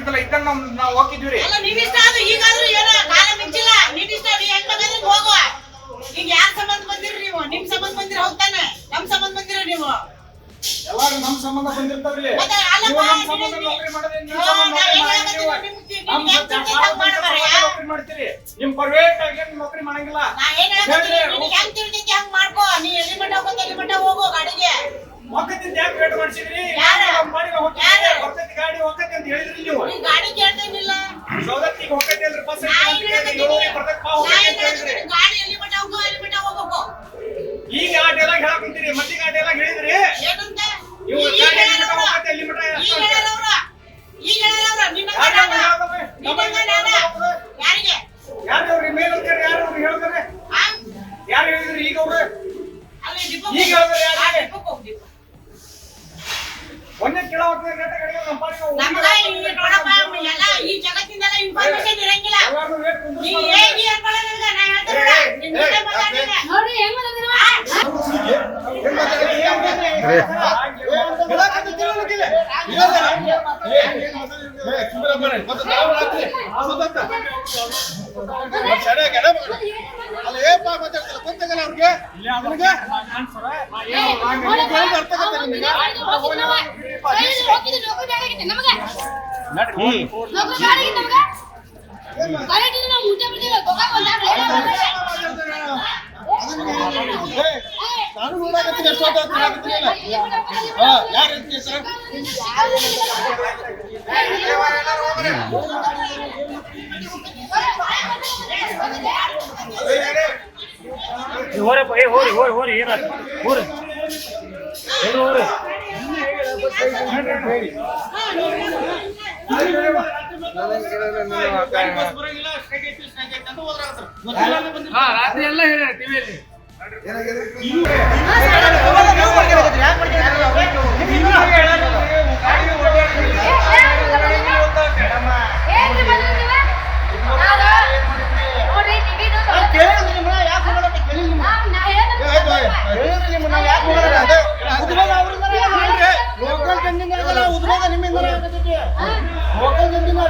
ಆಗ್ತಿತ್ತಲ್ಲ ಇದನ್ನ ನಾವು ನಾವು ಹೋಗಿದ್ವಿ ರೀ ಅಲ್ಲ ಇಷ್ಟ ಈಗಾದ್ರೂ ಏನ ಕಾಲ ಮಿಂಚಿಲ್ಲ. ಇಷ್ಟ ನೀ ಹೆಂಗ್ ಬೇಕಾದ್ರೆ ಹೋಗುವ. ಈಗ ಯಾರ್ ಸಂಬಂಧ ಬಂದಿರಿ ನೀವು? ನಿಮ್ ಸಂಬಂಧ ಬಂದಿರ ಹೋಗ್ತಾನೆ. ನಮ್ ಸಂಬಂಧ ಬಂದಿರ ನೀವು. ನಮ್ ಸಂಬಂಧ ಬಂದಿರ್ತಾವ್ರಿ. ಮತ್ತೆ ಅಲ್ಲಪ್ಪ, ನೀವು ನಮ್ ನೀನು- ಸಂಬಂಧ ನೌಕರಿ ಸಂಬಂಧ ನೀವು. ನಮ್ ಸಂಬಂಧ ಮಾಡ್ತೀರಿ? ನಿಮ್ ಪ್ರೈವೇಟ್ ಆಗಿ ಏನ್ ನೌಕರಿ ಮಾಡಂಗಿಲ್ಲ. ನಾ ಏನ್ ಹೇಳ್ತೀನಿ ನಿನಗೆ ಹೆಂಗ್. ಮಾಡ್ಕೋ? ನೀ ಎಲ್ಲಿ ಮಟ್ಟ ಎಲ್ಲಿ ಮಟ್ಟ ಹೋಗೋ ಗಾಡಿಗೆ. ಒಕ್ಕತ್ತಿಂದ ಯಾಕೆ ವೇಟ್ ಮಾಡ್ಸಿದ್ರಿ? ಯಾರು? ಒಕ್ಕತ್ತಿ ಗಾಡಿ ಒಕ್ಕತ್ತಿ ಅಂತ ಹೇಳಿದ್ರಿ ನೀವು. ಗಾಡಿ ಕೇಳ್ತೇನಿಲ್ಲ. ಸೌದತ್ತಿಗೆ ಹೋಗತ್ತೆ ಅಂದ್ರೆ ಬಸ್ ಈಗ ಆ ಡೈಲಾಗ್ ಹೇಳಕ್ ಕುಂತೀರಿ ಮತ್ತೆ ಗಾಡಿ ಎಲ್ಲ ಹೇಳಿದ್ರಿ? ಈಗ ಗಾಡಿ ಎಲ್ಲಿ ಅಲ್ಲಿ ಹೇಳೋರು. ಹೋಗತ್ತೆ ಎಲ್ಲಿ ಈಗ ಹೇಳೋರು. ಈಗ ಹೇಳೋರು. ನಿನ್ನ ಯಾರು ಗಂಡ ಅಲ್ಲ. ಹೇಳೋದು? ನಿನ್ನ ಗಂಡ ಅಲ್ಲ. ಯಾರಿಗೆ? ಯಾರು ಅವ್ರಿಗೆ ಮೇಲ್ ಅಂತಾರೆ ಯಾರು ಅವ್ರಿಗೆ ಹೇಳ್ತಾರೆ? ಆ? ಯಾರು ಹೇಳಿದ್ರಿ? ಈಗ ಅವ್ರು. ಈಗ. ಹೇಳಿದ್ರೆ ಯಾರಿಗೆ? ಆ, ಡಿಪೋಗೆ ಹೋಗು, ಡಿಪೋ. ಒಂದೇ ಕಿಲೋ ರೇಟ್ ನಮ್ಮ ಪಾಡಿಗೆ ನಾವು ನಮ್ಗ ಇಲ್ಲಿ ನೋಡಪ್ಪ ಎಲ್ಲ ಈ ಜಗತ್ತಿಂದೆಲ್ಲ ಇನ್ಫಾರ್ಮೇಶನ್ ಇರಂಗಿಲ್ಲ ಎಲ್ಲಾರ್ನೂ ರೇಟ್ ಕುಂದ್ರಿಸಿ ನೀ. ಹೇಗೆ? ನಾ ಜೊತೆ ಹೆಂಗ್ ಮಾತಾಡ್ತೀರ? ನಮಗೆ. ನಾನು ನೋಡಕತ್ತೀನಿ ಎಷ್ಟು. ಹಾ, ಸರ್? ಹೋರಪ್ಪ ಏ ಹೋರಿ ಹೋರಿ ಹೋರಿ ಏನಾಯ್ತು ಹೋರಿ ಹೋರಿ ರಾತ್ರಿ ಎಲ್ಲ ಹೇಳ್ಯಾರ ಟಿವಿಯಲ್ಲಿ.